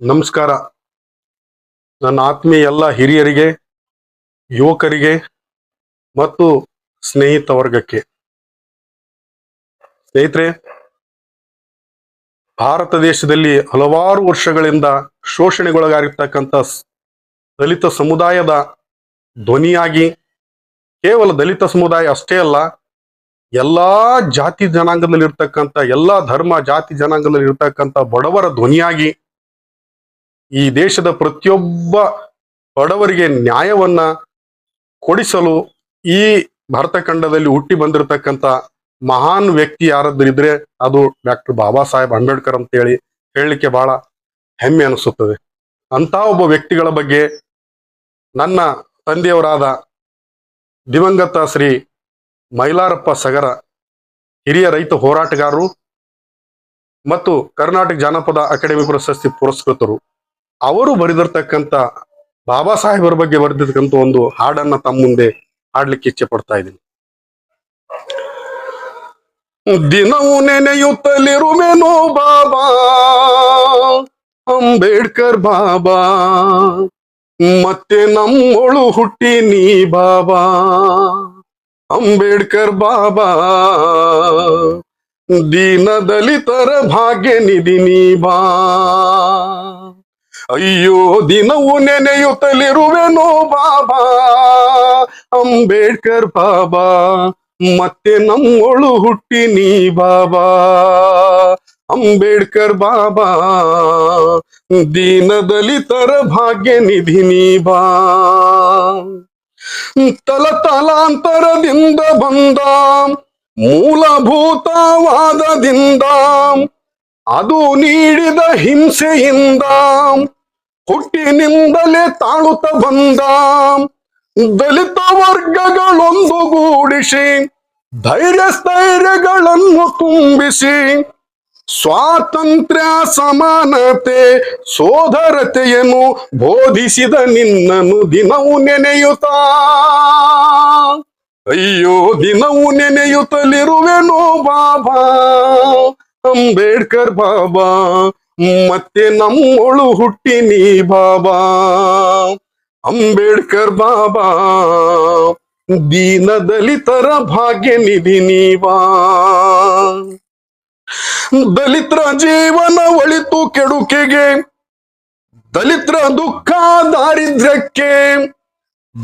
ನಮಸ್ಕಾರ. ನನ್ನ ಆತ್ಮೀಯ ಎಲ್ಲ ಹಿರಿಯರಿಗೆ, ಯುವಕರಿಗೆ ಮತ್ತು ಸ್ನೇಹಿತ ವರ್ಗಕ್ಕೆ. ಸ್ನೇಹಿತರೆ, ಭಾರತ ದೇಶದಲ್ಲಿ ಹಲವಾರು ವರ್ಷಗಳಿಂದ ಶೋಷಣೆಗೊಳಗಾಗಿರ್ತಕ್ಕಂಥ ದಲಿತ ಸಮುದಾಯದ ಧ್ವನಿಯಾಗಿ, ಕೇವಲ ದಲಿತ ಸಮುದಾಯ ಅಷ್ಟೇ ಅಲ್ಲ, ಎಲ್ಲಾ ಜಾತಿ ಜನಾಂಗದಲ್ಲಿ ಇರತಕ್ಕಂತ ಎಲ್ಲಾ ಧರ್ಮ ಜಾತಿ ಜನಾಂಗದಲ್ಲಿ ಇರ್ತಕ್ಕಂಥ ಬಡವರ ಧ್ವನಿಯಾಗಿ ಈ ದೇಶದ ಪ್ರತಿಯೊಬ್ಬ ಬಡವರಿಗೆ ನ್ಯಾಯವನ್ನ ಕೊಡಿಸಲು ಈ ಭಾರತ ಖಂಡದಲ್ಲಿ ಹುಟ್ಟಿ ಬಂದಿರತಕ್ಕಂತ ಮಹಾನ್ ವ್ಯಕ್ತಿ ಯಾರಾದ್ರಿದ್ರೆ ಅದು ಡಾಕ್ಟರ್ ಬಾಬಾ ಸಾಹೇಬ್ ಅಂಬೇಡ್ಕರ್ ಅಂತ ಹೇಳಿ ಹೇಳಲಿಕ್ಕೆ ಬಹಳ ಹೆಮ್ಮೆ ಅನಿಸುತ್ತದೆ. ಅಂತ ಒಬ್ಬ ವ್ಯಕ್ತಿಗಳ ಬಗ್ಗೆ ನನ್ನ ತಂದೆಯವರಾದ ದಿವಂಗತ ಶ್ರೀ ಮೈಲಾರಪ್ಪ ಸಗರ, ಹಿರಿಯ ರೈತ ಹೋರಾಟಗಾರರು ಮತ್ತು ಕರ್ನಾಟಕ ಜಾನಪದ ಅಕಾಡೆಮಿ ಪ್ರಶಸ್ತಿ ಪುರಸ್ಕೃತರು. ಅವರು ಬರೆದಿರ್ತಕ್ಕಂಥ ಬಾಬಾ ಸಾಹೇಬರ ಬಗ್ಗೆ ಬರೆದಿರ್ತಕ್ಕಂಥ ಒಂದು ಹಾಡನ್ನ ತಮ್ಮ ಮುಂದೆ ಹಾಡ್ಲಿಕ್ಕೆ ಇಚ್ಛೆ ಪಡ್ತಾ ಇದ್ದೀನಿ. ದಿನವು ನೆನೆಯುತ್ತಲಿರುವೆನೋ ಬಾಬಾ, ಅಂಬೇಡ್ಕರ್ ಬಾಬಾ, ಮತ್ತೆ ನಮ್ಮೊಳು ಹುಟ್ಟಿ ನೀ ಬಾಬಾ, ಅಂಬೇಡ್ಕರ್ ಬಾಬಾ ದೀನ ದಲಿತರ ಭಾಗ್ಯ ನಿಧಿ ನೀ ಬಾ. ಅಯ್ಯೋ ದಿನವು ನೆನೆಯುತ್ತಲಿರುವೆನು ಬಾಬಾ, ಅಂಬೇಡ್ಕರ್ ಬಾಬಾ, ಮತ್ತೆ ನಮ್ಮೊಳು ಹುಟ್ಟಿ ನೀ ಬಾಬಾ, ಅಂಬೇಡ್ಕರ್ ಬಾಬಾ ದೀನ ದಲಿತರ ಭಾಗ್ಯ ನಿಧಿ ನೀ ಬಾ. ತಲ ತಲಾಂತರದಿಂದ ಬಂದ, ಮೂಲಭೂತವಾದದಿಂದ, ಅದು ನೀಡಿದ ಹಿಂಸೆಯಿಂದ ಹುಟ್ಟಿನಿಂದಲೇ ತಾಳುತ್ತ ಬಂದ. ದಲಿತ ವರ್ಗಗಳೊಂದುಗೂಡಿಸಿ ಧೈರ್ಯ ಸ್ಥೈರ್ಯಗಳನ್ನು ತುಂಬಿಸಿ. ಸ್ವಾತಂತ್ರ್ಯ, ಸಮಾನತೆ, ಸೋದರತೆಯನ್ನು ಬೋಧಿಸಿದ ನಿನ್ನನ್ನು ದಿನವು ನೆನೆಯುತ್ತಾ. ಅಯ್ಯೋ, ದಿನವು ನೆನೆಯುತ್ತಲಿರುವೆನೋ ಬಾಬಾ, ಅಂಬೇಡ್ಕರ್ ಬಾಬಾ ಮತ್ತೆ ನಮ್ಮೊಳು ಹುಟ್ಟಿನಿ ಬಾಬಾ, ಅಂಬೇಡ್ಕರ್ ಬಾಬಾ. ದೀನ ದಲಿತರ ಭಾಗ್ಯ ನಿಧಿ ನೀವಾ. ದಲಿತರ ಜೀವನ ಒಳಿತು ಕೆಡುಕೆಗೆ, ದಲಿತರ ದುಃಖ ದಾರಿದ್ರ್ಯಕ್ಕೆ.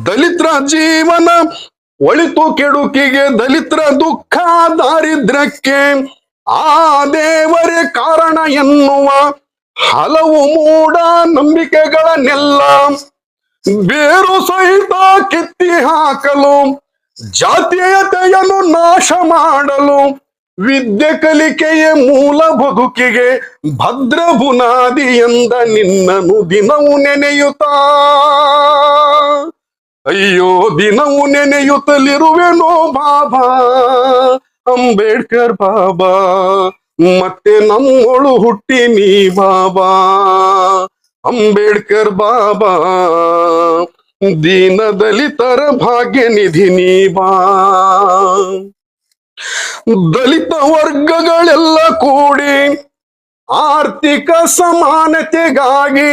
ದಲಿತರ ಜೀವನ ಒಳಿತು ಕೆಡುಕಿಗೆ, ದಲಿತರ ದುಃಖ ದಾರಿದ್ರ್ಯಕ್ಕೆ. ಆ ದೇವರೇ ಕಾರಣ ಎನ್ನುವ ಹಲವು ಮೂಢ ನಂಬಿಕೆಗಳನ್ನೆಲ್ಲ ಬೇರು ಸಹಿತ ಕಿತ್ತಿ ಹಾಕಲು, ಜಾತೀಯತೆಯನ್ನು ನಾಶ ಮಾಡಲು, ವಿದ್ಯೆ ಕಲಿಕೆಯ ಮೂಲ ಬದುಕಿಗೆ ಭದ್ರ ಬುನಾದಿ ಎಂದ ನಿನ್ನನು ದಿನವು ನೆನೆಯುತ್ತಾ? ಅಯ್ಯೋ, ದಿನವು ನೆನೆಯುತ್ತಲಿರುವೆನೋ ಬಾಬಾ? ಅಂಬೇಡ್ಕರ್ ಬಾಬಾ, ಮತ್ತೆ ನಮ್ಮೊಳು ಹುಟ್ಟಿ ನೀ ಬಾಬಾ. ಅಂಬೇಡ್ಕರ್ ಬಾಬಾ ದೀನ ದಲಿತರ ಭಾಗ್ಯ ನಿಧಿ ನೀ ಬಾ. ದಲಿತ ವರ್ಗಗಳೆಲ್ಲ ಕೂಡಿ ಆರ್ಥಿಕ ಸಮಾನತೆಗಾಗಿ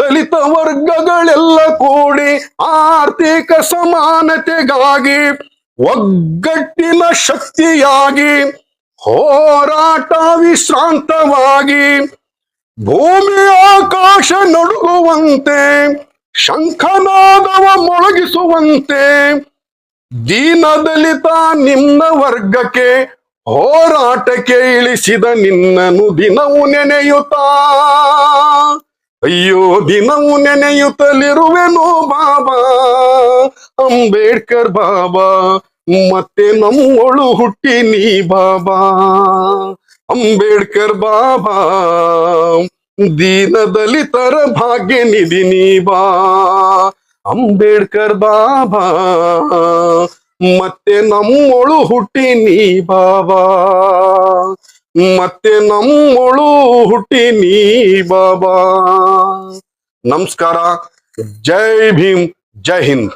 ದಲಿತ ವರ್ಗಗಳೆಲ್ಲ ಕೂಡಿ ಆರ್ಥಿಕ ಸಮಾನತೆಗಾಗಿ ಒಗ್ಗಟ್ಟಿನ ಶಕ್ತಿಯಾಗಿ ಹೋರಾಟ ವಿಶ್ರಾಂತವಾಗಿ ಭೂಮಿ ಆಕಾಶ ನಡುಗುವಂತೆ, ಶಂಖನಾದವ ಮೊಳಗಿಸುವಂತೆ ದೀನ ದಲಿತ ನಿನ್ನ ವರ್ಗಕ್ಕೆ ಹೋರಾಟಕ್ಕೆ ಇಳಿಸಿದ ನಿನ್ನನು ದಿನವು ನೆನೆಯುತ್ತಾ? ಅಯ್ಯೋ, ದಿನವು ನೆನೆಯುತ್ತಲಿರುವೆನೋ ಬಾಬಾ, ಅಂಬೇಡ್ಕರ್ ಬಾಬಾ ಮತ್ತೆ ನಮ್ಮೊಳು ಹುಟ್ಟಿ ನೀ ಬಾಬಾ, ಅಂಬೇಡ್ಕರ್ ಬಾಬಾ ದೀನ ದಲಿತರ ಭಾಗ್ಯ ನಿಧಿ ನೀ ಬಾ, ಅಂಬೇಡ್ಕರ್ ಬಾಬಾ, ಮತ್ತೆ ನಮ್ಮೊಳು ಹುಟ್ಟಿ ನೀ ಬಾಬಾ, ಮತ್ತೆ ನಮ್ಮೊಳು ಹುಟ್ಟಿ ನೀ ಬಾಬಾ. ನಮಸ್ಕಾರ, ಜೈ ಭೀಮ್, ಜೈ ಹಿಂದ್.